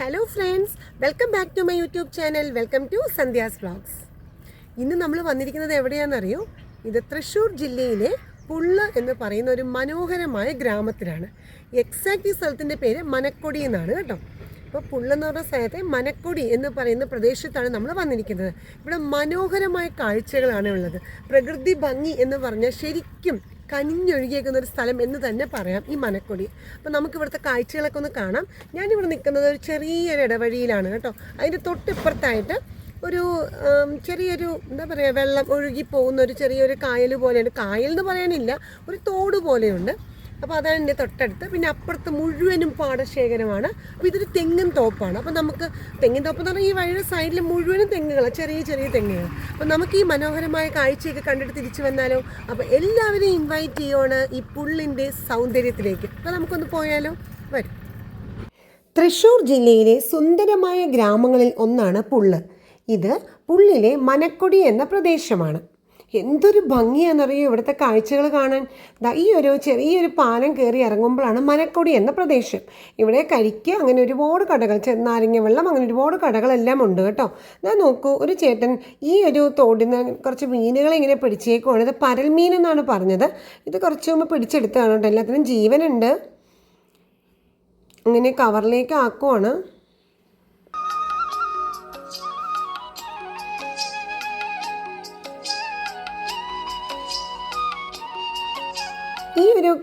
Hello friends welcome back to my YouTube channel welcome to Sandhya's vlogs ഇന്ന് നമ്മൾ വന്നിരിക്കുന്നത് എവിടെയാണെന്നറിയോ? ഇത് തൃശ്ശൂർ ജില്ലയിലെ പുള്ള എന്ന് പറയുന്ന ഒരു മനോഹരമായ ഗ്രാമത്തിലാണ്. എക്സാക്ട് ഈ സ്ഥലത്തിന്റെ പേര് മനക്കൊടി എന്നാണ് കേട്ടോ. അപ്പോൾ പുള്ളെന്ന് പറഞ്ഞ സ്ഥലത്തെ മനക്കൊടി എന്ന് പറയുന്ന പ്രദേശത്താണ് നമ്മൾ വന്നിരിക്കുന്നത്. ഇവിടെ മനോഹരമായ കാഴ്ചകളാണ് ഉള്ളത്. പ്രകൃതി ഭംഗി എന്ന് പറഞ്ഞാൽ ശരിക്കും കനിഞ്ഞൊഴുകിയേക്കുന്ന ഒരു സ്ഥലം എന്ന് തന്നെ പറയാം ഈ മനക്കൊടി. അപ്പോൾ നമുക്ക് ഇവിടുത്തെ കാഴ്ചകളൊക്കെ ഒന്ന് കാണാം. ഞാനിവിടെ നിൽക്കുന്നത് ഒരു ചെറിയൊരു ഇടവഴിയിലാണ് കേട്ടോ. അതിന്റെ തൊട്ടിപ്പുറത്തായിട്ട് ഒരു ചെറിയൊരു എന്താ പറയുക വെള്ളം ഒഴുകി പോകുന്ന ഒരു ചെറിയൊരു കായൽ പോലെയുണ്ട്. കായൽ എന്ന് പറയാനില്ല ഒരു തോട് പോലെയുണ്ട്. അപ്പോൾ അതാണ് തൊട്ടടുത്ത്. പിന്നെ അപ്പുറത്ത് മുഴുവനും പാടശേഖരമാണ്. അപ്പോൾ ഇതൊരു തെങ്ങിൻ തോപ്പാണ്. അപ്പോൾ നമുക്ക് തെങ്ങിൻ തോപ്പ് എന്ന് പറഞ്ഞാൽ ഈ വഴിയുടെ സൈഡിൽ മുഴുവനും തെങ്ങുകളാണ് ചെറിയ ചെറിയ തെങ്ങുകൾ അപ്പോൾ നമുക്ക് ഈ മനോഹരമായ കാഴ്ചയൊക്കെ കണ്ടിട്ട് തിരിച്ചു വന്നാലോ? അപ്പോൾ എല്ലാവരെയും ഇൻവൈറ്റ് ചെയ്യുവാണ് ഈ പുള്ളിന്റെ സൗന്ദര്യത്തിലേക്ക്. അപ്പോൾ നമുക്കൊന്ന് പോയാലോ? വരും. തൃശൂർ ജില്ലയിലെ സുന്ദരമായ ഗ്രാമങ്ങളിൽ ഒന്നാണ് പുള്ള്. ഇത് പുള്ളിലെ മനക്കൊടി എന്ന പ്രദേശമാണ്. എന്തൊരു ഭംഗിയാണെന്നറിയോ ഇവിടുത്തെ കാഴ്ചകൾ കാണാൻ. ഈ ഒരു ചെറിയൊരു പാലം കയറി ഇറങ്ങുമ്പോഴാണ് മനക്കൊടി എന്ന പ്രദേശം. ഇവിടെ കരിക്ക് അങ്ങനെ ഒരുപാട് കടകൾ നാരങ്ങ വെള്ളം അങ്ങനെ ഒരുപാട് കടകളെല്ലാം ഉണ്ട് കേട്ടോ. ഞാൻ നോക്കൂ ഒരു ചേട്ടൻ ഈ ഒരു തോടിന് കുറച്ച് മീനുകളെ ഇങ്ങനെ പിടിച്ചേക്കുവാണ്. ഇത് പരൽമീൻ എന്നാണ് പറഞ്ഞത്. ഇത് കുറച്ച് മുമ്പ് പിടിച്ചെടുത്താണ് കേട്ടോ. എല്ലാത്തിനും ജീവനുണ്ട്. അങ്ങനെ കവറിലേക്ക് ആക്കുവാണ്.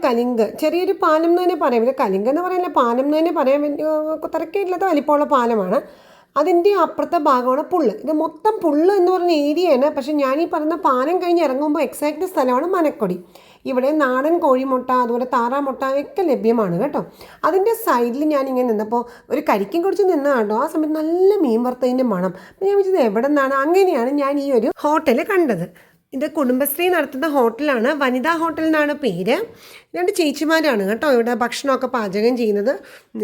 കലിങ്ക് ചെറിയൊരു പാലം എന്ന് തന്നെ പറയാം. ഇത് കലിങ്ക് എന്ന് പറയില്ല പാലം എന്ന് തന്നെ വേണ്ടി തിരക്കില്ലാത്ത വലിപ്പമുള്ള പാലമാണ്. അതിന്റെ അപ്പുറത്തെ ഭാഗമാണ് പുള്ള്. ഇത് മൊത്തം പുള്ള് എന്ന് പറഞ്ഞ ഏരിയയാണ്. പക്ഷേ ഞാൻ ഈ പറയുന്ന പാലം കഴിഞ്ഞ് ഇറങ്ങുമ്പോൾ എക്സാക്റ്റ് സ്ഥലമാണ് മനക്കൊടി. ഇവിടെ നാടൻ കോഴിമുട്ട അതുപോലെ താറാമുട്ട ഒക്കെ ലഭ്യമാണ് കേട്ടോ. അതിന്റെ സൈഡിൽ ഞാൻ ഇങ്ങനെ നിന്നപ്പോൾ ഒരു കരിക്കും കുറിച്ച് കേട്ടോ ആ സമയത്ത് നല്ല മീൻ വറുത്തതിന്റെ മണം. ഞാൻ വിളിച്ചത് എവിടെ നിന്നാണ്? അങ്ങനെയാണ് ഞാൻ ഈ ഒരു ഹോട്ടൽ കണ്ടത്. ഇത് കുടുംബശ്രീ നടത്തുന്ന ഹോട്ടലാണ്. വനിതാ ഹോട്ടൽ എന്നാണ് പേര്. രണ്ട് ചേച്ചിമാരാണ് കേട്ടോ ഇവിടെ ഭക്ഷണമൊക്കെ പാചകം ചെയ്യുന്നത്.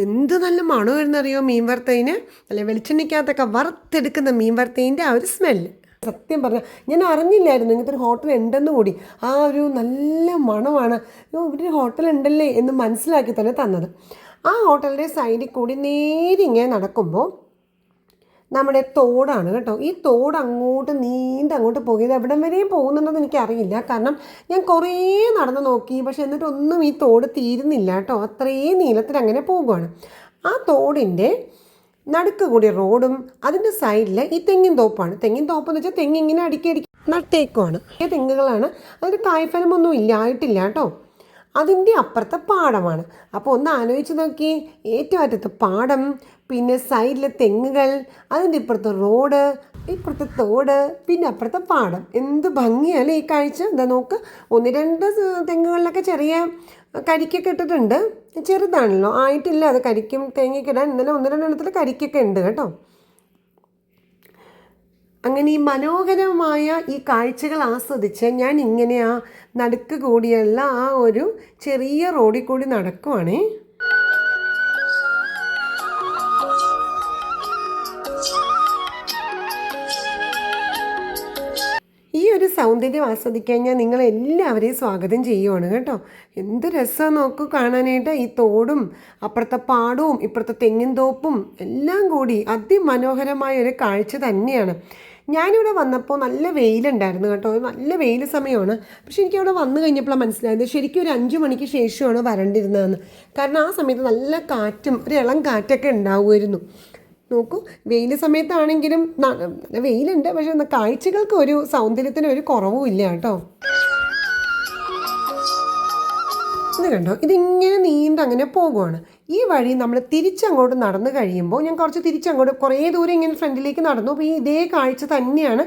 എന്ത് നല്ല മണമായിരുന്നറിയോ മീൻ വറുത്തതിന് അല്ലെ വെളിച്ചെണ്ണയ്ക്കകത്തൊക്കെ വറുത്തെടുക്കുന്ന മീൻ വറുത്തതിന്റെ ആ ഒരു സ്മെല്ല് സത്യം പറഞ്ഞാൽ ഞാൻ അറിഞ്ഞില്ലായിരുന്നു ഇങ്ങനത്തെ ഒരു ഹോട്ടൽ ഉണ്ടെന്ന് കൂടി. ആ ഒരു നല്ല മണമാണ്. ഇവിടെ ഒരു ഹോട്ടൽ ഉണ്ടല്ലേ എന്ന് മനസ്സിലാക്കി തന്നെ തന്നത്. ആ ഹോട്ടലിന്റെ സൈഡിൽ കൂടി നേരെ ഇങ്ങനെ നടക്കുമ്പോൾ നമ്മുടെ തോടാണ് കേട്ടോ. ഈ തോട് അങ്ങോട്ട് നീണ്ട് അങ്ങോട്ട് പോകുന്നത് എവിടം വരെയും പോകുന്നുണ്ടെന്ന് എനിക്കറിയില്ല. കാരണം ഞാൻ കുറേ നടന്ന് നോക്കി. പക്ഷെ എന്നിട്ടൊന്നും ഈ തോട് തീരുന്നില്ല കേട്ടോ. അത്രയും നീളത്തിൽ അങ്ങനെ പോകുവാണ്. ആ തോടിന്റെ നടുക്ക് കൂടി റോഡും അതിന്റെ സൈഡിൽ ഈ തെങ്ങിൻ തോപ്പാണ്. തെങ്ങിൻ തോപ്പ് എന്ന് വെച്ചാൽ തെങ്ങിങ്ങനെ അടുക്കി അടുക്കി നട്ടേക്കുവാണ്. ഈ തെങ്ങുകളാണ്. അതിന് കായ്ഫലമൊന്നും ഇല്ല ആയിട്ടില്ല കേട്ടോ. അതിന്റെ അപ്പുറത്തെ പാടമാണ്. അപ്പോൾ ഒന്ന് ആലോചിച്ച് നോക്കി. ഏറ്റവും അറ്റത്ത് പാടം പിന്നെ സൈഡിലെ തെങ്ങുകൾ അതിന്റെ ഇപ്പുറത്തെ റോഡ് ഇപ്പുറത്തെ തോട് പിന്നെ അപ്പുറത്തെ പാടം. എന്ത് ഭംഗിയല്ലേ ഈ കാഴ്ച. എന്താ നോക്ക് ഒന്ന് രണ്ട് തെങ്ങുകളിലൊക്കെ ചെറിയ കരിക്കൊക്കെ ഇട്ടിട്ടുണ്ട്. ചെറുതാണല്ലോ ആയിട്ടില്ല അത് കരിക്കും തേങ്ങയൊക്കെ ഇടാൻ. ഇന്നലെ ഒന്ന് രണ്ടെണ്ണത്തിൽ കരിക്കൊക്കെ ഉണ്ട് കേട്ടോ. അങ്ങനെ ഈ മനോഹരമായ ഈ കാഴ്ചകൾ ആസ്വദിച്ച് ഞാൻ ഇങ്ങനെ ആ നടുക്ക് കൂടിയുള്ള ആ ഒരു ചെറിയ റോഡിൽ കൂടി നടക്കുവാണേ. സൗന്ദര്യം ആസ്വദിക്കാൻ ഞാൻ നിങ്ങളെല്ലാവരെയും സ്വാഗതം ചെയ്യുവാണ് കേട്ടോ. എന്ത് രസമാണ് നോക്കൂ കാണാനായിട്ട്. ഈ തോടും അപ്പുറത്തെ പാടവും ഇപ്പുറത്തെ തെങ്ങിൻ തോപ്പും എല്ലാം കൂടി അതിമനോഹരമായ ഒരു കാഴ്ച തന്നെയാണ്. ഞാനിവിടെ വന്നപ്പോൾ നല്ല വെയിലുണ്ടായിരുന്നു കേട്ടോ. നല്ല വെയിൽ സമയമാണ്. പക്ഷെ എനിക്ക് അവിടെ വന്നു കഴിഞ്ഞപ്പോഴാണ് മനസ്സിലായത് ശരിക്കും ഒരു അഞ്ച് മണിക്ക് ശേഷമാണ് വരണ്ടിരുന്നതെന്ന്. കാരണം ആ സമയത്ത് നല്ല കാറ്റും ഒരു ഇളം കാറ്റൊക്കെ ഉണ്ടാവുമായിരുന്നു. നോക്കൂ. വെയിൽ സമയത്താണെങ്കിലും വെയിലുണ്ട്. പക്ഷെ കാഴ്ചകൾക്ക് ഒരു സൗന്ദര്യത്തിന് ഒരു കുറവും ഇല്ല കേട്ടോ. ഇത് കണ്ടോ? ഇതിങ്ങനെ നീണ്ട് അങ്ങനെ പോകുവാണ്. ഈ വഴി നമ്മൾ തിരിച്ചങ്ങോട്ട് നടന്നു കഴിയുമ്പോൾ ഞാൻ കുറച്ച് തിരിച്ചങ്ങോട്ട് കുറേ ദൂരം ഇങ്ങനെ ഫ്രണ്ടിലേക്ക് നടന്നു. അപ്പോൾ ഈ ഇതേ കാഴ്ച തന്നെയാണ്.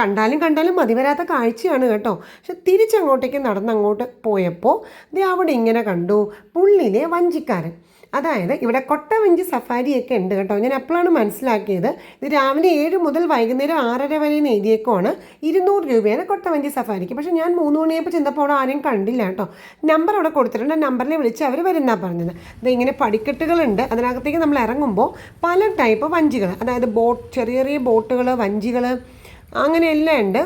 കണ്ടാലും കണ്ടാലും മതി വരാത്ത കാഴ്ചയാണ് കേട്ടോ. പക്ഷെ തിരിച്ചങ്ങോട്ടേക്ക് നടന്നങ്ങോട്ട് പോയപ്പോൾ ഇത് അവിടെ ഇങ്ങനെ കണ്ടു. പുള്ളിലെ വഞ്ചിക്കാരൻ. അതായത് ഇവിടെ കൊട്ടവഞ്ചി സഫാരിയൊക്കെ ഉണ്ട് കേട്ടോ. ഞാൻ അപ്പോഴാണ് മനസ്സിലാക്കിയത്. ഇത് രാവിലെ ഏഴ് മുതൽ വൈകുന്നേരം ആറര വരെ നേടിയേക്കുമാണ് ഇരുന്നൂറ് രൂപയാണ് കൊട്ടവഞ്ചി സഫാരിക്ക്. പക്ഷേ ഞാൻ മൂന്ന് മണിയപ്പോൾ ചെന്നപ്പോൾ അവിടെ ആരെയും കണ്ടില്ല കേട്ടോ. നമ്പർ അവിടെ കൊടുത്തിട്ടുണ്ട്. നമ്പറിൽ വിളിച്ച് അവർ വരുന്നാണ് പറഞ്ഞത്. ഇത് ഇങ്ങനെ പടിക്കെട്ടുകളുണ്ട്. അതിനകത്തേക്ക് നമ്മൾ ഇറങ്ങുമ്പോൾ പല ടൈപ്പ് വഞ്ചികൾ അതായത് ബോട്ട് ചെറിയ ചെറിയ ബോട്ടുകൾ വഞ്ചികൾ അങ്ങനെയെല്ലാം ഉണ്ട്.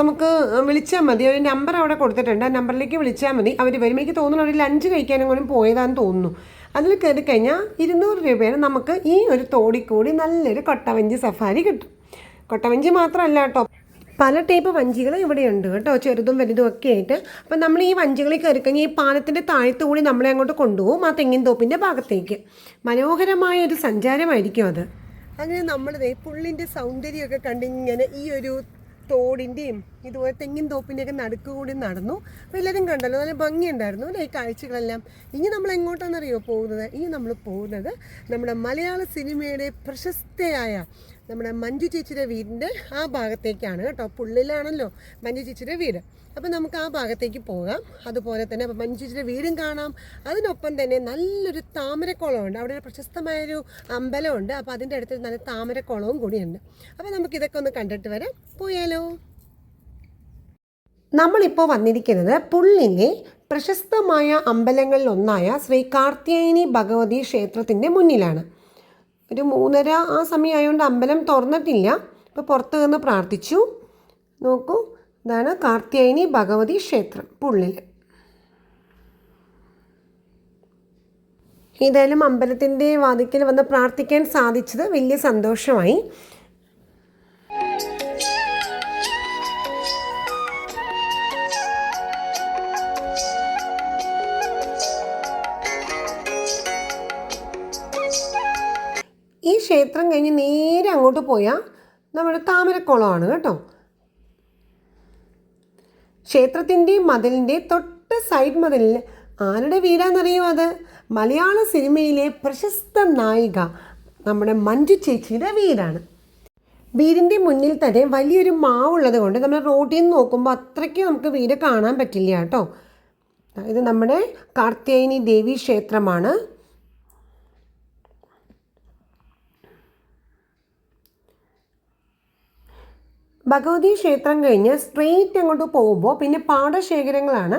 നമുക്ക് വിളിച്ചാൽ മതി. ഒരു നമ്പർ അവിടെ കൊടുത്തിട്ടുണ്ട്. ആ നമ്പറിലേക്ക് വിളിച്ചാൽ മതി. അവർ വരും. എനിക്ക് തോന്നുന്നു അവർ ലഞ്ച് കഴിക്കാനും കൂടി പോയതാന്ന് തോന്നുന്നു. അതിൽ കയറി കഴിഞ്ഞാൽ ഇരുന്നൂറ് രൂപയാണ് നമുക്ക് ഈ ഒരു തോടി കൂടി നല്ലൊരു കൊട്ടവഞ്ചി സഫാരി കിട്ടും. കൊട്ടവഞ്ചി മാത്രമല്ല കേട്ടോ. പല ടൈപ്പ് വഞ്ചികൾ ഇവിടെയുണ്ട് കേട്ടോ. ചെറുതും വലുതും ഒക്കെ ആയിട്ട്. അപ്പം നമ്മൾ ഈ വഞ്ചികളിൽ കയറി കഴിഞ്ഞാൽ ഈ പാലത്തിന്റെ താഴത്ത് കൂടി നമ്മളെ അങ്ങോട്ട് കൊണ്ടുപോകും ആ തെങ്ങിൻ തോപ്പിന്റെ ഭാഗത്തേക്ക്. മനോഹരമായ ഒരു സഞ്ചാരമായിരിക്കും അത്. അങ്ങനെ നമ്മളിതേ പുള്ളിന്റെ സൗന്ദര്യമൊക്കെ കണ്ടിങ്ങനെ ഈ ഒരു തോടിന്റെയും ഇതുപോലെ തെങ്ങിൻ തോപ്പിന്റെയൊക്കെ നടുക്ക് കൂടി നടന്നു. അപ്പോൾ എല്ലാവരും കണ്ടല്ലോ നല്ല ഭംഗിയുണ്ടായിരുന്നു അല്ലേ ഈ കാഴ്ചകളെല്ലാം. ഇനി നമ്മൾ എങ്ങോട്ടാണെന്നറിയോ പോകുന്നത്? ഇനി നമ്മൾ പോകുന്നത് നമ്മുടെ മലയാള സിനിമയുടെ പ്രശസ്തയായ നമ്മുടെ മഞ്ജു ചേച്ചിയുടെ വീടിന്റെ ആ ഭാഗത്തേക്കാണ് കേട്ടോ. പുള്ളിലാണല്ലോ മഞ്ജു ചേച്ചിയുടെ വീട്. അപ്പോൾ നമുക്ക് ആ ഭാഗത്തേക്ക് പോകാം. അതുപോലെ തന്നെ അപ്പോൾ മഞ്ജു ചേച്ചിയുടെ വീടും കാണാം. അതിനൊപ്പം തന്നെ നല്ലൊരു താമരക്കുളമുണ്ട്. അവിടെ ഒരു പ്രശസ്തമായൊരു അമ്പലമുണ്ട്. അപ്പോൾ അതിന്റെ അടുത്ത് നല്ല താമരക്കുളവും കൂടിയുണ്ട്. അപ്പോൾ നമുക്ക് ഇതൊക്കെ ഒന്ന് കണ്ടിട്ട് വരാം. പോയാലോ? നമ്മളിപ്പോൾ വന്നിരിക്കുന്നത് പുള്ളിലെ പ്രശസ്തമായ അമ്പലങ്ങളിലൊന്നായ ശ്രീ കാർത്തിയായനി ഭഗവതി ക്ഷേത്രത്തിന്റെ മുന്നിലാണ്. ഒരു മൂന്നര ആ സമയമായതുകൊണ്ട് അമ്പലം തുറന്നിട്ടില്ല. ഇപ്പോൾ പുറത്ത് നിന്ന് പ്രാർത്ഥിച്ചു. നോക്കൂ ഇതാണ് കാർത്തിയായനി ഭഗവതി ക്ഷേത്രം പുള്ളിൽ ഏതായാലും അമ്പലത്തിന്റെ വാതിക്കൽ വന്ന് പ്രാർത്ഥിക്കാൻ സാധിച്ചത് വലിയ സന്തോഷമായി. ക്ഷേത്രം കഴിഞ്ഞ് നേരെ അങ്ങോട്ട് പോയാൽ നമ്മുടെ താമരക്കുളമാണ് കേട്ടോ. ക്ഷേത്രത്തിന്റെ മതിലിന്റെ തൊട്ട് സൈഡ് മതിലിൽ ആരുടെ വീടാണെന്നറിയോ അത്? മലയാള സിനിമയിലെ പ്രശസ്ത നായിക നമ്മുടെ മഞ്ജു ചേച്ചിയുടെ വീടാണ്. വീടിന്റെ മുന്നിൽ തന്നെ വലിയൊരു മാവുള്ളത് കൊണ്ട് നമ്മൾ റോഡിൽ നിന്ന് നോക്കുമ്പോൾ അത്രയ്ക്ക് നമുക്ക് വീട് കാണാൻ പറ്റില്ല കേട്ടോ. ഇത് നമ്മുടെ കാർത്തിയായനി ദേവി ക്ഷേത്രമാണ്. ഭഗവതി ക്ഷേത്രം കഴിഞ്ഞ് സ്ട്രെയിറ്റ് അങ്ങോട്ട് പോകുമ്പോൾ പിന്നെ പാടശേഖരങ്ങളാണ്.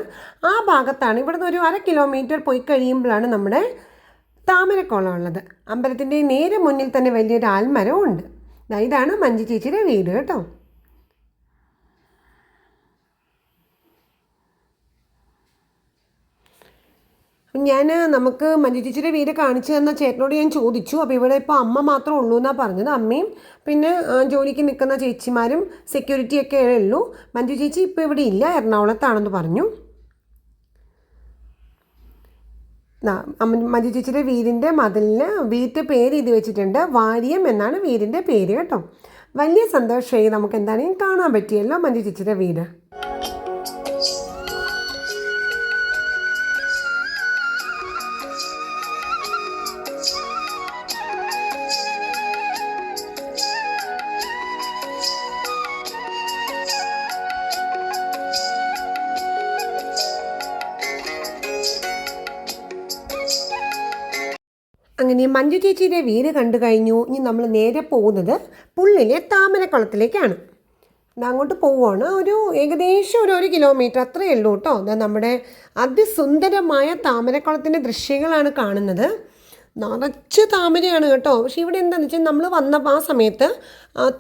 ആ ഭാഗത്താണ്. ഇവിടുന്ന് ഒരു അര കിലോമീറ്റർ പോയി കഴിയുമ്പോഴാണ് നമ്മുടെ താമരക്കുളം ഉള്ളത് അമ്പലത്തിന്റെ നേരെ മുന്നിൽ തന്നെ വലിയൊരു ആൽമരവും ഉണ്ട് ഇതാണ് മഞ്ജു ചേച്ചിയുടെ വീട് കേട്ടോ. ഞാൻ നമുക്ക് മഞ്ജു ചേച്ചിയുടെ വീട് കാണിച്ചു തന്ന ചേട്ടനോട് ഞാൻ ചോദിച്ചു. അപ്പോൾ ഇവിടെ ഇപ്പോൾ അമ്മ മാത്രമേ ഉള്ളൂ എന്നാണ് പറഞ്ഞത് അമ്മയും പിന്നെ ജോലിക്ക് നിൽക്കുന്ന ചേച്ചിമാരും സെക്യൂരിറ്റി ഒക്കെ ഉള്ളൂ. മഞ്ജു ചേച്ചി ഇപ്പോൾ ഇവിടെ ഇല്ല എറണാകുളത്താണെന്ന് പറഞ്ഞു. മഞ്ജു ചേച്ചിയുടെ വീടിന്റെ മതിലിന് വീട്ട് പേര് എഴുതി വെച്ചിട്ടുണ്ട്. വാര്യം എന്നാണ് വീടിന്റെ പേര് കേട്ടോ. വലിയ സന്തോഷമായി നമുക്ക് എന്താണെങ്കിലും കാണാൻ പറ്റിയല്ലോ മഞ്ജു ചേച്ചിയുടെ വീട്. അങ്ങനെ മഞ്ജു ചേച്ചിയുടെ വീട് കണ്ടു കഴിഞ്ഞു. ഇനി നമ്മൾ നേരെ പോകുന്നത് പുള്ളിലെ താമരക്കുളത്തിലേക്കാണ്. അങ്ങോട്ട് പോവുകയാണ്. ഒരു ഏകദേശം ഒരു ഒരു കിലോമീറ്റർ അത്രയേ ഉള്ളൂ കേട്ടോ. ദാ നമ്മുടെ അതിസുന്ദരമായ താമരക്കുളത്തിന്റെ ദൃശ്യങ്ങളാണ് കാണുന്നത്. നിറച്ച് താമരയാണ് കേട്ടോ. പക്ഷേ ഇവിടെ എന്താണെന്ന് വെച്ചാൽ നമ്മൾ വന്ന ആ സമയത്ത്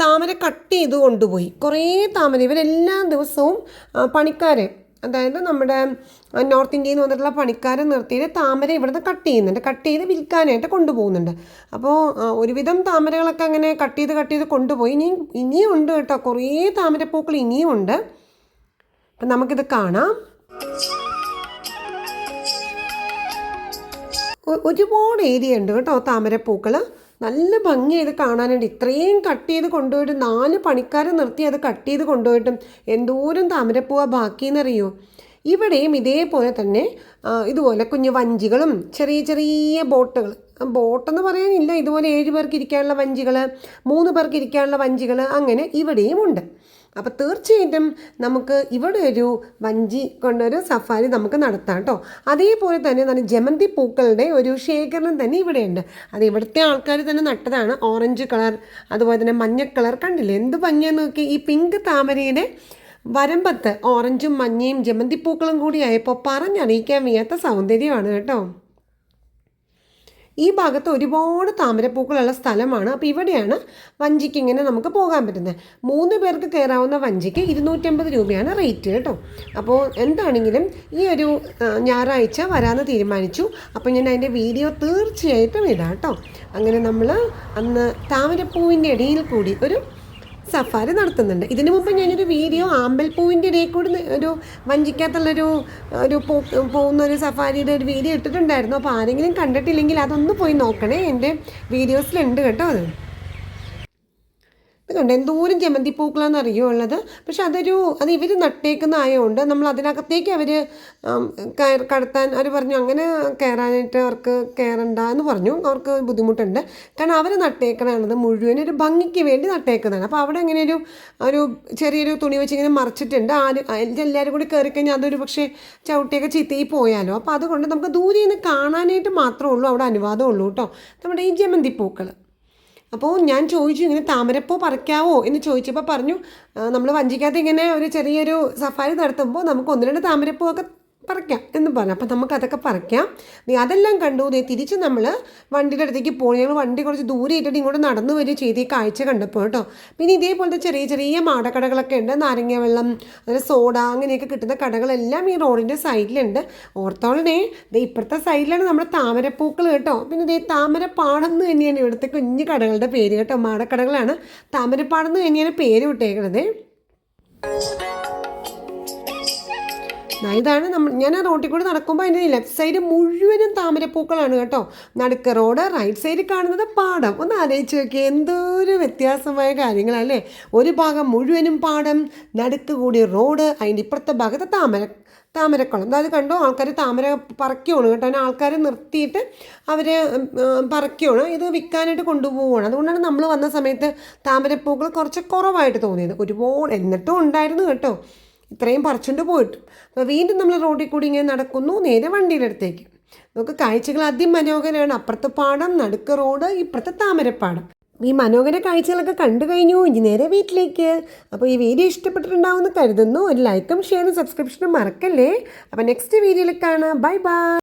താമര കട്ട് ചെയ്ത് കൊണ്ടുപോയി. കുറേ താമര. ഇവരെല്ലാ ദിവസവും പണിക്കാരെ അതായത് നമ്മുടെ നോർത്ത് ഇന്ത്യയിൽ നിന്ന് വന്നിട്ടുള്ള പണിക്കാരെ നിർത്തിയിട്ട് താമര ഇവിടുന്ന് കട്ട് ചെയ്യുന്നുണ്ട്. കട്ട് ചെയ്ത് വിൽക്കാനായിട്ട് കൊണ്ടുപോകുന്നുണ്ട്. അപ്പോൾ ഒരുവിധം താമരകളൊക്കെ അങ്ങനെ കട്ട് ചെയ്ത് കട്ട് ചെയ്ത് കൊണ്ടുപോയി. ഇനിയും ഇനിയും ഉണ്ട് കേട്ടോ. കുറേ താമരപ്പൂക്കൾ ഇനിയും ഉണ്ട്. അപ്പം നമുക്കിത് കാണാം. ഒരുപാട് ഏരിയ ഉണ്ട് കേട്ടോ താമരപ്പൂക്കൾ നല്ല ഭംഗിയായത് കാണാനുണ്ട് ഇത്രയും കട്ട് ചെയ്ത് കൊണ്ടുപോയിട്ട് നാല് പണിക്കാരെ നിർത്തി അത് കട്ട് ചെയ്ത് കൊണ്ടുപോയിട്ടും എന്തോരം താമരപ്പൂവ ബാക്കിയെന്നറിയോ? ഇവിടെയും ഇതേപോലെ തന്നെ ഇതുപോലെ കുഞ്ഞു വഞ്ചികളും ചെറിയ ചെറിയ ബോട്ടുകൾ. ബോട്ടെന്ന് പറയാനില്ല ഇതുപോലെ ഏഴ് പേർക്ക് ഇരിക്കാനുള്ള വഞ്ചികൾ മൂന്ന് പേർക്ക് ഇരിക്കാനുള്ള വഞ്ചികൾ അങ്ങനെ ഇവിടെയും ഉണ്ട്. അപ്പോൾ തീർച്ചയായിട്ടും നമുക്ക് ഇവിടെ ഒരു വഞ്ചി കൊണ്ടൊരു സഫാരി നമുക്ക് നടത്താം കേട്ടോ അതേപോലെ തന്നെ നല്ല ജമന്തി പൂക്കളുടെ ഒരു ശേഖരണം തന്നെ ഇവിടെയുണ്ട് അത് ഇവിടുത്തെ ആൾക്കാർ തന്നെ നട്ടതാണ്. ഓറഞ്ച് കളർ അതുപോലെ തന്നെ മഞ്ഞ കളർ കണ്ടില്ലേ? എന്ത് ഭംഗിയാന്ന് നോക്കി. ഈ പിങ്ക് താമരയുടെ വരമ്പത്ത് ഓറഞ്ചും മഞ്ഞയും ജമന്തി പൂക്കളും കൂടി ആയപ്പോൾ പറഞ്ഞറിയിക്കാൻ വയ്യാത്ത സൗന്ദര്യമാണ് കേട്ടോ. ഈ ഭാഗത്ത് ഒരുപാട് താമരപ്പൂക്കളുള്ള സ്ഥലമാണ്. അപ്പോൾ ഇവിടെയാണ് വഞ്ചിക്ക് ഇങ്ങനെ നമുക്ക് പോകാൻ പറ്റുന്നത്. മൂന്ന് പേർക്ക് കയറാവുന്ന വഞ്ചിക്ക് ഇരുന്നൂറ്റമ്പത് രൂപയാണ് റേറ്റ് കേട്ടോ. അപ്പോൾ എന്താണെങ്കിലും ഈ ഒരു ഞായറാഴ്ച വരാമെന്ന് തീരുമാനിച്ചു. അപ്പോൾ ഞാൻ അതിന്റെ വീഡിയോ തീർച്ചയായിട്ടും ഇടാം കേട്ടോ. അങ്ങനെ നമ്മൾ അന്ന് താമരപ്പൂവിന്റെ ഇടയിൽ കൂടി ഒരു സഫാരി നടത്തുന്നുണ്ട്. ഇതിനു മുമ്പ് ഞാനൊരു വീഡിയോ ആമ്പൽപ്പൂവിന്റെ ഇടയിൽ കൂടി ഒരു വഞ്ചിക്കാത്തുള്ളൊരു ഒരു പോകുന്ന ഒരു സഫാരിയുടെ ഒരു വീഡിയോ ഇട്ടിട്ടുണ്ടായിരുന്നു. അപ്പോൾ ആരെങ്കിലും കണ്ടിട്ടില്ലെങ്കിൽ അതൊന്ന് പോയി നോക്കണേ. എന്റെ വീഡിയോസിലുണ്ട് കേട്ടോ അത്. ഇത് കണ്ടോ എന്തോരം ജമന്തി പൂക്കളാണെന്ന് അറിയോ പക്ഷെ അതൊരു അത് ഇവർ നട്ടേക്കുന്ന ആയതുകൊണ്ട് നമ്മൾ അതിനകത്തേക്ക് അവർ കടത്താൻ അവർ പറഞ്ഞു അങ്ങനെ കയറാനായിട്ട് അവർക്ക് കയറണ്ട എന്ന് പറഞ്ഞു. അവർക്ക് ബുദ്ധിമുട്ടുണ്ട്. കാരണം അവർ നട്ടേക്കണത് മുഴുവൻ ഒരു ഭംഗിക്ക് വേണ്ടി നട്ടേക്കുന്നതാണ്. അപ്പോൾ അവിടെ അങ്ങനെ ഒരു ഒരു ചെറിയൊരു തുണി വെച്ച് ഇങ്ങനെ മറിച്ചിട്ടുണ്ട്. ആര് എല്ലാവരും കൂടി കയറി കഴിഞ്ഞാൽ അതൊരു പക്ഷേ ചവിട്ടിയൊക്കെ ചീത്തയിൽ പോയാലോ? അപ്പോൾ അതുകൊണ്ട് നമുക്ക് ദൂരെ നിന്ന് കാണാനായിട്ട് മാത്രമേ ഉള്ളൂ. അവിടെ അനുവാദമുള്ളൂ കേട്ടോ. നമ്മുടെ ഈ ജമന്തി പൂക്കൾ അപ്പോൾ ഞാൻ ചോദിച്ചു ഇങ്ങനെ താമരപ്പൂ പറിക്കാവോ? എന്ന് ചോദിച്ചപ്പോൾ പറഞ്ഞു നമ്മൾ വഞ്ചിക്കകത്ത് ഇങ്ങനെ ഒരു ചെറിയൊരു സഫാരി നടത്തുമ്പോൾ നമുക്ക് ഒന്ന് രണ്ട് താമരപ്പൂ ഒക്കെ പറിക്കാം എന്ന് പറഞ്ഞു. അപ്പം നമുക്ക് അതൊക്കെ പറിക്കാം. നീ അതെല്ലാം കണ്ടു. നീ തിരിച്ച് നമ്മൾ വണ്ടിയുടെ അടുത്തേക്ക് പോയി. ഞങ്ങൾ വണ്ടി കുറച്ച് ദൂരെ ഇങ്ങോട്ട് നടന്നു വരിക ചെയ്ത് ഈ കാഴ്ച കണ്ടപ്പോൾ കേട്ടോ. പിന്നെ ഇതേപോലത്തെ ചെറിയ ചെറിയ മാടക്കടകളൊക്കെ ഉണ്ട്. നാരങ്ങ വെള്ളം അതുപോലെ സോഡ അങ്ങനെയൊക്കെ കിട്ടുന്ന കടകളെല്ലാം ഈ റോഡിന്റെ സൈഡിലുണ്ട്. ഓർത്തോളണേ. ദേ ഇപ്പുറത്തെ സൈഡിലാണ് നമ്മുടെ താമരപ്പൂക്കൾ കേട്ടോ. പിന്നെ ദേ താമരപ്പാടം എന്ന് തന്നെയാണ് ഇവിടുത്തെ കുഞ്ഞു കടകളുടെ പേര് കേട്ടോ. മാടക്കടകളാണ്. താമരപ്പാടം എന്ന് തന്നെയാണ് പേര് വിട്ടേക്കണത്. ഇതാണ് നമ്മൾ ഞാൻ ആ റോട്ടിൽ കൂടെ നടക്കുമ്പോൾ അതിന്റെ ലെഫ്റ്റ് സൈഡ് മുഴുവനും താമരപ്പൂക്കളാണ് കേട്ടോ. നടുക്ക് റോഡ് റൈറ്റ് സൈഡിൽ കാണുന്നത് പാടം. ഒന്ന് ആലോചിച്ച് നോക്കിയേ എന്തോരു വ്യത്യാസമായ കാര്യങ്ങളല്ലേ? ഒരു ഭാഗം മുഴുവനും പാടം നടുക്ക് കൂടി റോഡ് അതിന്റെ ഇപ്പുറത്തെ ഭാഗത്ത് താമര താമരക്കുളം. അതായത് കണ്ടോ ആൾക്കാർ താമര പറിക്കുകയാണ് കേട്ടോ. അതിന് ആൾക്കാരെ നിർത്തിയിട്ട് അവർ പറിക്കുകയാണ് ഇത് വിൽക്കാനായിട്ട് കൊണ്ടുപോവുകയാണ് അതുകൊണ്ടാണ് നമ്മൾ വന്ന സമയത്ത് താമരപ്പൂക്കൾ കുറച്ച് കുറവായിട്ട് തോന്നിയത്. ഒരുപാട് എന്നിട്ടും ഉണ്ടായിരുന്നു കേട്ടോ. ഇത്രയും പറിച്ചുകൊണ്ട് പോയിട്ട്. അപ്പോൾ വീണ്ടും നമ്മൾ റോഡിൽ കൂടി ഇങ്ങനെ നടക്കുന്നു നേരെ വണ്ടിയുടെ അടുത്തേക്ക് നമുക്ക് കാഴ്ചകൾ അതിമനോഹരമാണ്. അപ്പുറത്തെ പാടം നടുക്ക് റോഡ് ഇപ്പുറത്തെ താമരപ്പാടം. ഈ മനോഹര കാഴ്ചകളൊക്കെ കണ്ടു കഴിഞ്ഞു. ഇനി നേരെ വീട്ടിലേക്ക്. അപ്പോൾ ഈ വീഡിയോ ഇഷ്ടപ്പെട്ടിട്ടുണ്ടാവുമെന്ന് കരുതുന്നു. ഒരു ലൈക്കും ഷെയറും സബ്സ്ക്രിപ്ഷനും മറക്കല്ലേ? അപ്പോൾ നെക്സ്റ്റ് വീഡിയോയിൽ കാണാം. Bye bye